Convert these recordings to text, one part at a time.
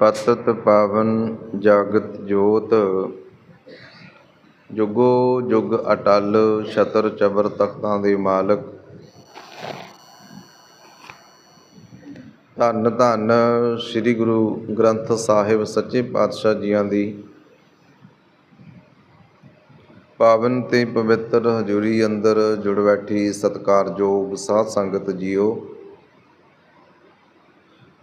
ਪਤਤ ਪਾਵਨ ਜਾਗਤ ਜੋਤ, ਜੁਗੋ ਜੁਗ ਅਟਲ ਛਤਰ ਚਬਰ ਤਖਤਾਂ ਦੇ ਮਾਲਕ। ਧੰਨ ਧੰਨ ਸ੍ਰੀ ਗੁਰੂ ਗ੍ਰੰਥ ਸਾਹਿਬ ਸੱਚੇ ਪਾਤਸ਼ਾਹ ਜੀਆਂ ਦੀ। ਪਾਵਨ ਤੇ ਪਵਿੱਤਰ ਹਜ਼ੂਰੀ ਅੰਦਰ ਜੁੜ ਬੈਠੀ ਸਤਿਕਾਰਯੋਗ ਸਾਧ ਸੰਗਤ ਜੀਓ।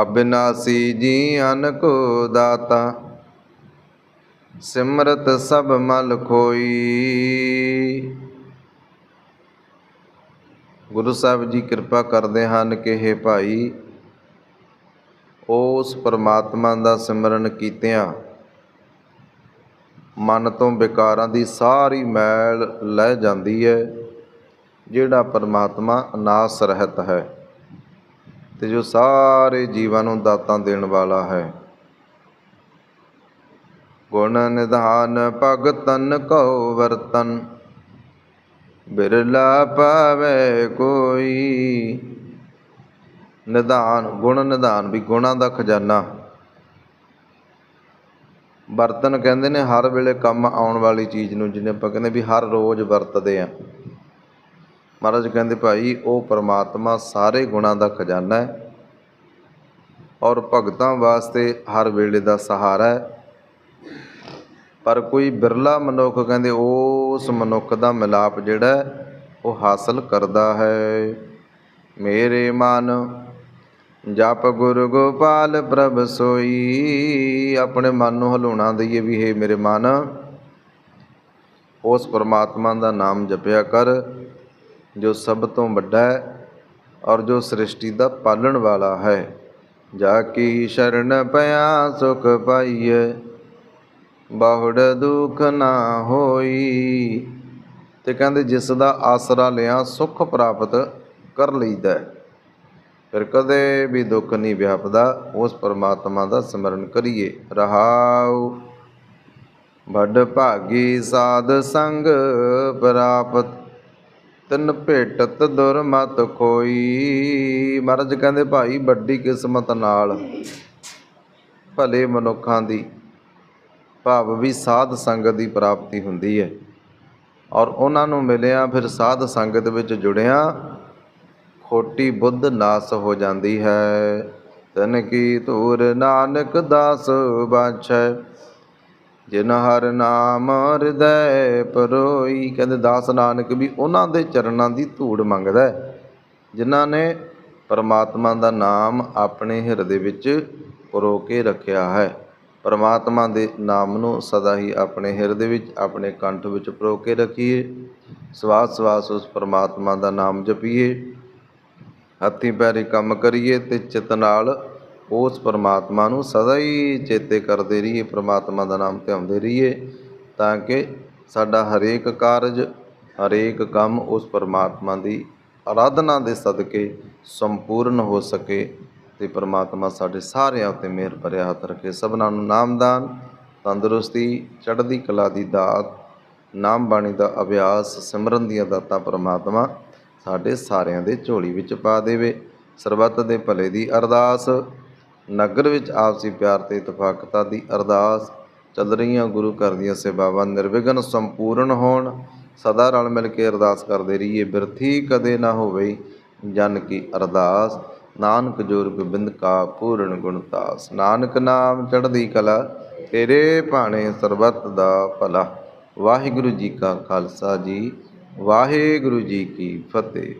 ਅਬਿਨਾਸੀ ਜੀਅਨ ਕੋ ਦਾਤਾ, ਸਿਮਰਤ ਸਭ ਮਲ ਖੋਈ। ਗੁਰੂ ਸਾਹਿਬ ਜੀ ਕਿਰਪਾ ਕਰਦੇ ਹਨ ਕਿ हे ਭਾਈ, ਉਸ ਪਰਮਾਤਮਾ ਦਾ ਸਿਮਰਨ ਕੀਤਿਆਂ ਮਨ ਤੋਂ ਵਿਕਾਰਾਂ ਦੀ ਸਾਰੀ ਮੈਲ ਲੈ ਜਾਂਦੀ ਹੈ, ਜਿਹੜਾ ਪਰਮਾਤਮਾ ਨਾਸ ਰਹਿਤ ਹੈ। ਤੇ ਜੋ ਸਾਰੇ ਜੀਵਾਂ ਨੂੰ ਦਾਤਾਂ ਦੇਣ ਵਾਲਾ ਹੈ। ਗੁਣ ਨਿਧਾਨ ਭਗਤਨ ਕਉ ਵਰਤਨ, ਬਿਰਲਾ ਪਾਵੇ ਕੋਈ। ਨਿਧਾਨ, ਗੁਣ ਨਿਧਾਨ ਵੀ ਗੁਣਾਂ ਦਾ ਖਜ਼ਾਨਾ। ਬਰਤਨ ਕਹਿੰਦੇ ਨੇ ਹਰ ਵੇਲੇ ਕੰਮ ਆਉਣ ਵਾਲੀ ਚੀਜ਼ ਨੂੰ, ਜਿਹਨੇ ਆਪਾਂ ਕਹਿੰਦੇ ਵੀ ਹਰ ਰੋਜ਼ ਵਰਤਦੇ ਆ। ਮਹਾਰਾਜ ਕਹਿੰਦੇ ਭਾਈ, ਉਹ ਪਰਮਾਤਮਾ ਸਾਰੇ ਗੁਣਾਂ ਦਾ ਖਜ਼ਾਨਾ ਹੈ ਔਰ ਭਗਤਾਂ ਵਾਸਤੇ ਹਰ ਵੇਲੇ ਦਾ ਸਹਾਰਾ ਹੈ। ਪਰ ਕੋਈ ਬਿਰਲਾ ਮਨੁੱਖ ਕਹਿੰਦੇ, ਉਸ ਮਨੁੱਖ ਦਾ ਮਿਲਾਪ ਜਿਹੜਾ ਉਹ ਹਾਸਲ ਕਰਦਾ ਹੈ। ਮੇਰੇ ਮਨ, ਜਪ ਗੁਰੂ ਗੋਪਾਲ ਪ੍ਰਭ ਸੋਈ, ਆਪਣੇ ਮਨ ਨੂੰ ਹਲਾਉਣਾ ਦਈਏ ਵੀ ਹੈ ਮੇਰੇ ਮਨ, ਉਸ ਪਰਮਾਤਮਾ ਦਾ ਨਾਮ ਜਪਿਆ ਕਰ। ਜੋ ਸਭ ਤੋਂ ਵੱਡਾ ਹੈ ਔਰ ਜੋ ਸ੍ਰਿਸ਼ਟੀ ਦਾ ਪਾਲਣ ਵਾਲਾ ਹੈ। ਜਾ ਕੀ ਸ਼ਰਨ ਪਿਆ ਸੁਖ ਪਾਈਏ ਬਹੁੜ ਦੁਖ ਨਾ ਹੋਈ। ਤੇ ਕਹਿੰਦੇ ਜਿਸ ਦਾ ਆਸਰਾ ਲਿਆ, ਸੁਖ ਪ੍ਰਾਪਤ ਕਰ ਲਈਦਾ ਫਿਰ ਕਦੇ ਵੀ ਦੁੱਖ ਨਹੀਂ ਵਿਆਪਦਾ, ਉਸ ਪਰਮਾਤਮਾ ਦਾ ਸਿਮਰਨ ਕਰੀਏ। ਰਹਾਉ, ਵੱਡ ਭਾਗੀ ਸਾਧ ਸੰਗ ਪ੍ਰਾਪਤ ਤਿੰਨ ਭੇਟਤ ਦੁਰਮਤ ਕੋਈ ਮਹਾਰਾਜ ਕਹਿੰਦੇ, ਭਾਈ, ਵੱਡੀ ਕਿਸਮਤ ਨਾਲ ਭਲੇ ਮਨੁੱਖਾਂ ਦੀ ਭਾਵ ਵੀ ਸਾਧ ਸੰਗਤ ਦੀ ਪ੍ਰਾਪਤੀ ਹੁੰਦੀ ਹੈ। ਔਰ ਉਹਨਾਂ ਨੂੰ ਮਿਲਿਆ, ਫਿਰ ਸਾਧ ਸੰਗਤ ਵਿੱਚ ਜੁੜਿਆ, ਖੋਟੀ ਬੁੱਧ ਨਾਸ ਹੋ ਜਾਂਦੀ ਹੈ। ਤਨ ਕੀ ਧੂਰ ਨਾਨਕ ਦਾਸ ਬਾਛੈ ਜਿਨ ਹਰ ਨਾਮ ਹਿਰਦੈ ਪਰੋਈ, ਕਹਿੰਦੇ ਦਾਸ ਨਾਨਕ ਵੀ ਉਹਨਾਂ ਦੇ ਚਰਨਾਂ ਦੀ ਧੂੜ ਮੰਗਦਾ ਹੈ। ਜਿਨ੍ਹਾਂ ਨੇ ਪਰਮਾਤਮਾ ਦਾ ਨਾਮ ਆਪਣੇ ਹਿਰਦੇ ਵਿੱਚ ਪਰੋ ਕੇ ਰੱਖਿਆ ਹੈ। ਪਰਮਾਤਮਾ ਦੇ ਨਾਮ ਨੂੰ ਸਦਾ ਹੀ ਆਪਣੇ ਹਿਰਦੇ ਵਿੱਚ, ਆਪਣੇ ਕੰਠ ਵਿੱਚ ਪਰੋ ਕੇ ਰੱਖੀਏ। ਸਵਾਸ ਸਵਾਸ ਉਸ ਪਰਮਾਤਮਾ ਦਾ ਨਾਮ ਜਪੀਏ। ਹੱਥੀਂ ਪੈਰੀ ਕੰਮ ਕਰੀਏ ਤੇ ਚਿੱਤ ਨਾਲ ਉਸ ਪਰਮਾਤਮਾ ਨੂੰ ਸਦਾ ਹੀ ਚੇਤੇ ਕਰਦੇ ਰਹੀਏ, ਪਰਮਾਤਮਾ ਦਾ ਨਾਮ ਧਿਆਉਂਦੇ ਰਹੀਏ, ਤਾਂ ਕਿ ਸਾਡਾ ਹਰੇਕ ਕਾਰਜ, ਹਰੇਕ ਕੰਮ ਉਸ ਪਰਮਾਤਮਾ ਦੀ ਆਰਾਧਨਾ ਦੇ ਸਦਕੇ ਸੰਪੂਰਨ ਹੋ ਸਕੇ ਤੇ ਪਰਮਾਤਮਾ ਸਾਡੇ ਸਾਰਿਆਂ ਉੱਤੇ ਮਿਹਰ ਭਰਿਆ ਹੱਥ ਰੱਖੇ। ਸਭਨਾਂ ਨੂੰ ਨਾਮਦਾਨ, ਤੰਦਰੁਸਤੀ, ਚੜ੍ਹਦੀ ਕਲਾ ਦੀ ਦਾਤ ਨਾਮ ਬਾਣੀ ਦਾ ਅਭਿਆਸ, ਸਿਮਰਨ ਦੀਆਂ ਦਾਤਾਂ ਪਰਮਾਤਮਾ ਸਾਡੇ ਸਾਰਿਆਂ ਦੇ ਝੋਲੀ ਵਿੱਚ ਪਾ ਦੇਵੇ। ਸਰਬੱਤ ਦੇ ਭਲੇ ਦੀ ਅਰਦਾਸ ਨਗਰ ਵਿੱਚ ਆਪਸੀ ਪਿਆਰ ਤੇ ਇਤਫਾਕਤਾ ਦੀ ਅਰਦਾਸ ਚੱਲ ਰਹੀਆਂ ਗੁਰੂ ਘਰ ਦੀਆਂ ਸੇਵਾਵਾਂ ਨਿਰਵਿਘਨ ਸੰਪੂਰਨ ਹੋਣ, ਸਦਾ ਰਲ ਮਿਲ ਕੇ ਅਰਦਾਸ ਕਰਦੇ ਰਹੀਏ, ਬਿਰਥੀ ਕਦੇ ਨਾ ਹੋਵੇ ਜਨ ਕੀ ਅਰਦਾਸ। ਨਾਨਕ ਜੋਰ ਗੋਬਿੰਦ ਕਾ ਪੂਰਨ ਗੁਣਤਾਸ ਨਾਨਕ ਨਾਮ ਚੜ੍ਹਦੀ ਕਲਾ, ਤੇਰੇ ਭਾਣੇ ਸਰਬੱਤ ਦਾ ਭਲਾ। ਵਾਹਿਗੁਰੂ ਜੀ ਕਾ ਖਾਲਸਾ ਜੀ, ਵਾਹਿਗੁਰੂ ਜੀ ਕੀ ਫਤਿਹ।